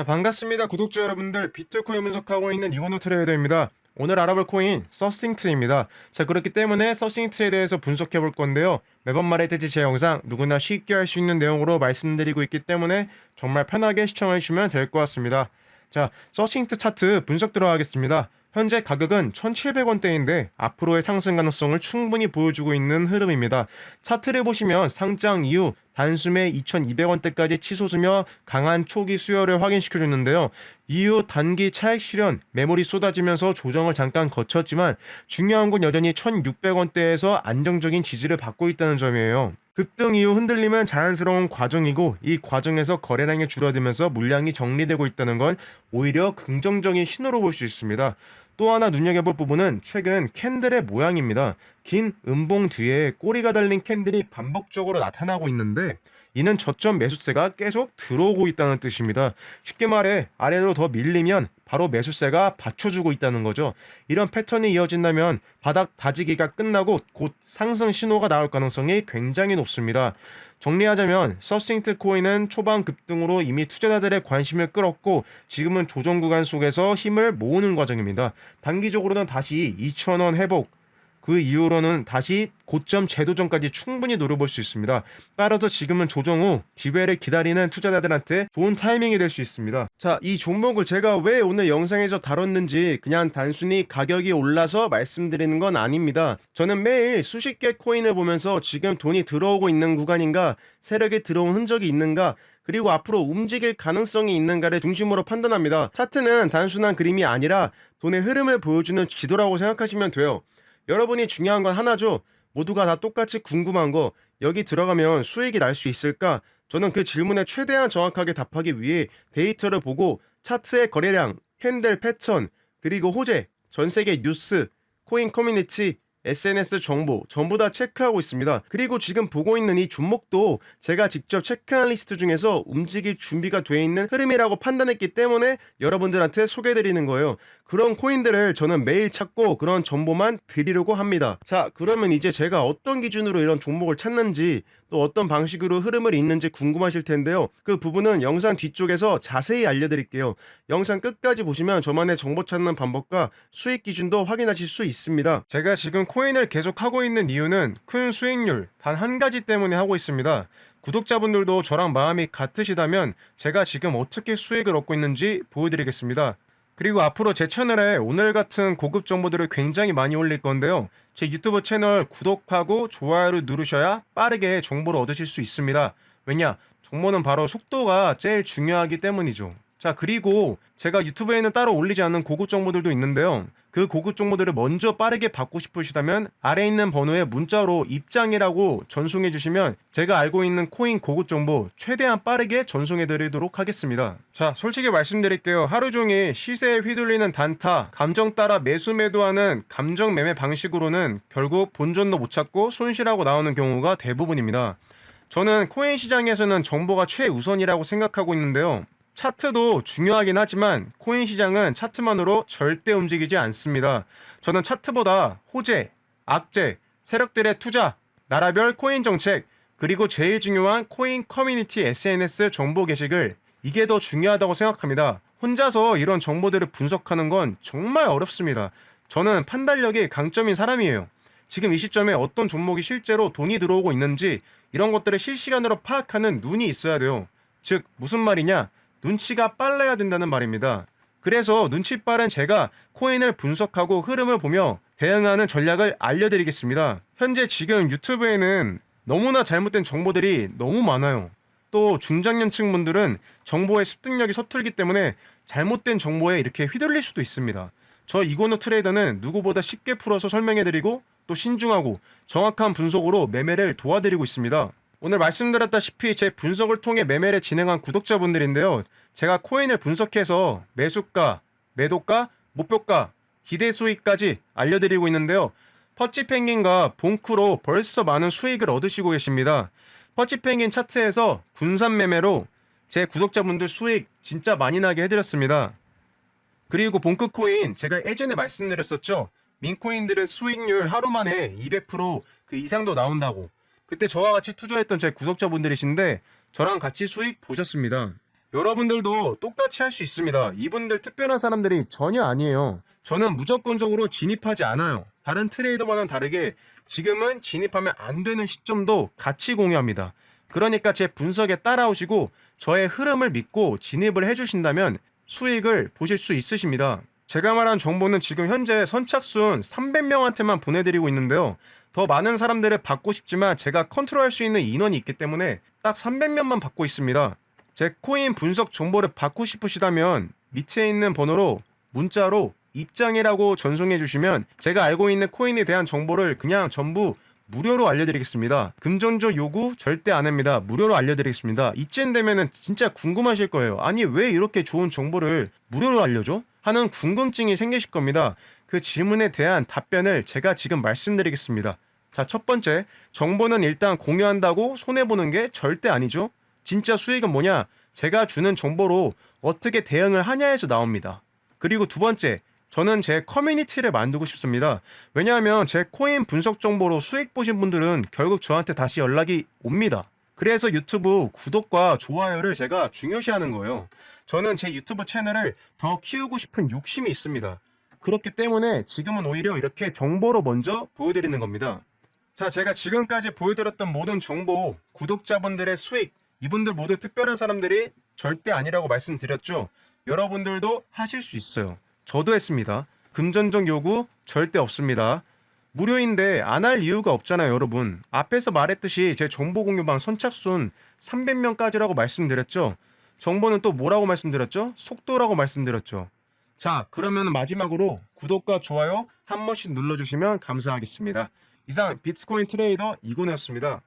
자, 반갑습니다. 구독자 여러분들. 비트코인 분석하고 있는 이건호 트레이더입니다. 오늘 알아볼 코인 서싱트입니다. 자, 그렇기 때문에 서싱트에 대해서 분석해 볼 건데요. 매번 말했듯이 제 영상 누구나 쉽게 할 수 있는 내용으로 말씀드리고 있기 때문에 정말 편하게 시청해 주시면 될 것 같습니다. 자, 서싱트 차트 분석 들어가겠습니다. 현재 가격은 1,700원대인데 앞으로의 상승 가능성을 충분히 보여주고 있는 흐름입니다. 차트를 보시면 상장 이후 단숨에 2,200원대까지 치솟으며 강한 초기 수요를 확인시켜줬는데요. 이후 단기 차익 실현, 매물이 쏟아지면서 조정을 잠깐 거쳤지만 중요한 건 여전히 1,600원대에서 안정적인 지지를 받고 있다는 점이에요. 급등 이후 흔들림은 자연스러운 과정이고 이 과정에서 거래량이 줄어들면서 물량이 정리되고 있다는 건 오히려 긍정적인 신호로 볼 수 있습니다. 또 하나 눈여겨볼 부분은 최근 캔들의 모양입니다. 긴 음봉 뒤에 꼬리가 달린 캔들이 반복적으로 나타나고 있는데 이는 저점 매수세가 계속 들어오고 있다는 뜻입니다. 쉽게 말해 아래로 더 밀리면 바로 매수세가 받쳐주고 있다는 거죠. 이런 패턴이 이어진다면 바닥 다지기가 끝나고 곧 상승 신호가 나올 가능성이 굉장히 높습니다. 정리하자면 서싱트 코인은 초반 급등으로 이미 투자자들의 관심을 끌었고 지금은 조정 구간 속에서 힘을 모으는 과정입니다. 단기적으로는 다시 2,000원 회복 그 이후로는 다시 고점 재도전까지 충분히 노려볼 수 있습니다. 따라서 지금은 조정 후 기회를 기다리는 투자자들한테 좋은 타이밍이 될 수 있습니다. 자, 이 종목을 제가 왜 오늘 영상에서 다뤘는지 그냥 단순히 가격이 올라서 말씀드리는 건 아닙니다. 저는 매일 수십 개 코인을 보면서 지금 돈이 들어오고 있는 구간인가, 세력이 들어온 흔적이 있는가, 그리고 앞으로 움직일 가능성이 있는가를 중심으로 판단합니다. 차트는 단순한 그림이 아니라 돈의 흐름을 보여주는 지도라고 생각하시면 돼요. 여러분이 중요한 건 하나죠. 모두가 다 똑같이 궁금한 거 여기 들어가면 수익이 날 수 있을까? 저는 그 질문에 최대한 정확하게 답하기 위해 데이터를 보고 차트의 거래량, 캔들 패턴, 그리고 호재, 전 세계 뉴스, 코인 커뮤니티, SNS 정보 전부 다 체크하고 있습니다. 그리고 지금 보고 있는 이 종목도 제가 직접 체크한 리스트 중에서 움직일 준비가 돼 있는 흐름이라고 판단했기 때문에 여러분들한테 소개해드리는 거예요. 그런 코인들을 저는 매일 찾고 그런 정보만 드리려고 합니다. 자, 그러면 이제 제가 어떤 기준으로 이런 종목을 찾는지 또 어떤 방식으로 흐름을 잇는지 궁금하실 텐데요. 그 부분은 영상 뒤쪽에서 자세히 알려드릴게요. 영상 끝까지 보시면 저만의 정보 찾는 방법과 수익 기준도 확인하실 수 있습니다. 제가 지금 코인을 계속 하고 있는 이유는 큰 수익률 단 한 가지 때문에 하고 있습니다. 구독자분들도 저랑 마음이 같으시다면 제가 지금 어떻게 수익을 얻고 있는지 보여드리겠습니다. 그리고 앞으로 제 채널에 오늘 같은 고급 정보들을 굉장히 많이 올릴 건데요. 제 유튜브 채널 구독하고 좋아요를 누르셔야 빠르게 정보를 얻으실 수 있습니다. 왜냐? 정보는 바로 속도가 제일 중요하기 때문이죠. 자, 그리고 제가 유튜브에는 따로 올리지 않는 고급 정보들도 있는데요. 그 고급 정보들을 먼저 빠르게 받고 싶으시다면 아래 있는 번호에 문자로 입장이라고 전송해 주시면 제가 알고 있는 코인 고급 정보 최대한 빠르게 전송해 드리도록 하겠습니다. 자, 솔직히 말씀드릴게요. 하루 종일 시세에 휘둘리는 단타, 감정 따라 매수 매도하는 감정 매매 방식으로는 결국 본전도 못 찾고 손실하고 나오는 경우가 대부분입니다. 저는 코인 시장에서는 정보가 최우선이라고 생각하고 있는데요. 차트도 중요하긴 하지만 코인 시장은 차트만으로 절대 움직이지 않습니다. 저는 차트보다 호재, 악재, 세력들의 투자, 나라별 코인 정책, 그리고 제일 중요한 코인 커뮤니티 SNS 정보 게시글 이게 더 중요하다고 생각합니다. 혼자서 이런 정보들을 분석하는 건 정말 어렵습니다. 저는 판단력이 강점인 사람이에요. 지금 이 시점에 어떤 종목이 실제로 돈이 들어오고 있는지 이런 것들을 실시간으로 파악하는 눈이 있어야 돼요. 즉 무슨 말이냐? 눈치가 빨라야 된다는 말입니다. 그래서 눈치 빠른 제가 코인을 분석하고 흐름을 보며 대응하는 전략을 알려드리겠습니다. 현재 지금 유튜브에는 너무나 잘못된 정보들이 너무 많아요. 또 중장년층 분들은 정보의 습득력이 서툴기 때문에 잘못된 정보에 이렇게 휘둘릴 수도 있습니다. 저 이고노 트레이더는 누구보다 쉽게 풀어서 설명해드리고 또 신중하고 정확한 분석으로 매매를 도와드리고 있습니다. 오늘 말씀드렸다시피 제 분석을 통해 매매를 진행한 구독자분들인데요. 제가 코인을 분석해서 매수가, 매도가, 목표가, 기대 수익까지 알려드리고 있는데요. 퍼치 펭귄과 봉크로 벌써 많은 수익을 얻으시고 계십니다. 퍼치 펭귄 차트에서 분산 매매로 제 구독자분들 수익 진짜 많이 나게 해드렸습니다. 그리고 봉크 코인 제가 예전에 말씀드렸었죠. 민코인들은 수익률 하루 만에 200%그 이상도 나온다고. 그때 저와 같이 투자했던 제 구독자분들이신데 저랑 같이 수익 보셨습니다. 여러분들도 똑같이 할 수 있습니다. 이분들 특별한 사람들이 전혀 아니에요. 저는 무조건적으로 진입하지 않아요. 다른 트레이더와는 다르게 지금은 진입하면 안 되는 시점도 같이 공유합니다. 그러니까 제 분석에 따라오시고 저의 흐름을 믿고 진입을 해주신다면 수익을 보실 수 있으십니다. 제가 말한 정보는 지금 현재 선착순 300명한테만 보내드리고 있는데요. 더 많은 사람들을 받고 싶지만 제가 컨트롤할 수 있는 인원이 있기 때문에 딱 300명만 받고 있습니다. 제 코인 분석 정보를 받고 싶으시다면 밑에 있는 번호로 문자로 입장이라고 전송해 주시면 제가 알고 있는 코인에 대한 정보를 그냥 전부 무료로 알려드리겠습니다. 금전적 요구 절대 안 합니다. 무료로 알려드리겠습니다. 이쯤 되면은 진짜 궁금하실 거예요. 아니 왜 이렇게 좋은 정보를 무료로 알려줘? 하는 궁금증이 생기실 겁니다. 그 질문에 대한 답변을 제가 지금 말씀드리겠습니다. 자, 첫 번째, 정보는 일단 공유한다고 손해보는 게 절대 아니죠. 진짜 수익은 뭐냐? 제가 주는 정보로 어떻게 대응을 하냐에서 나옵니다. 그리고 두 번째, 저는 제 커뮤니티를 만들고 싶습니다. 왜냐하면 제 코인 분석 정보로 수익 보신 분들은 결국 저한테 다시 연락이 옵니다. 그래서 유튜브 구독과 좋아요를 제가 중요시하는 거예요. 저는 제 유튜브 채널을 더 키우고 싶은 욕심이 있습니다. 그렇기 때문에 지금은 오히려 이렇게 정보로 먼저 보여드리는 겁니다. 자, 제가 지금까지 보여드렸던 모든 정보, 구독자분들의 수익, 이분들 모두 특별한 사람들이 절대 아니라고 말씀드렸죠. 여러분들도 하실 수 있어요. 저도 했습니다. 금전적 요구 절대 없습니다. 무료인데 안 할 이유가 없잖아요, 여러분. 앞에서 말했듯이 제 정보 공유방 선착순 300명까지라고 말씀드렸죠. 정보는 또 뭐라고 말씀드렸죠? 속도라고 말씀드렸죠. 자, 그러면 마지막으로 구독과 좋아요 한 번씩 눌러주시면 감사하겠습니다. 이상 비트코인 트레이더 이곤이었습니다.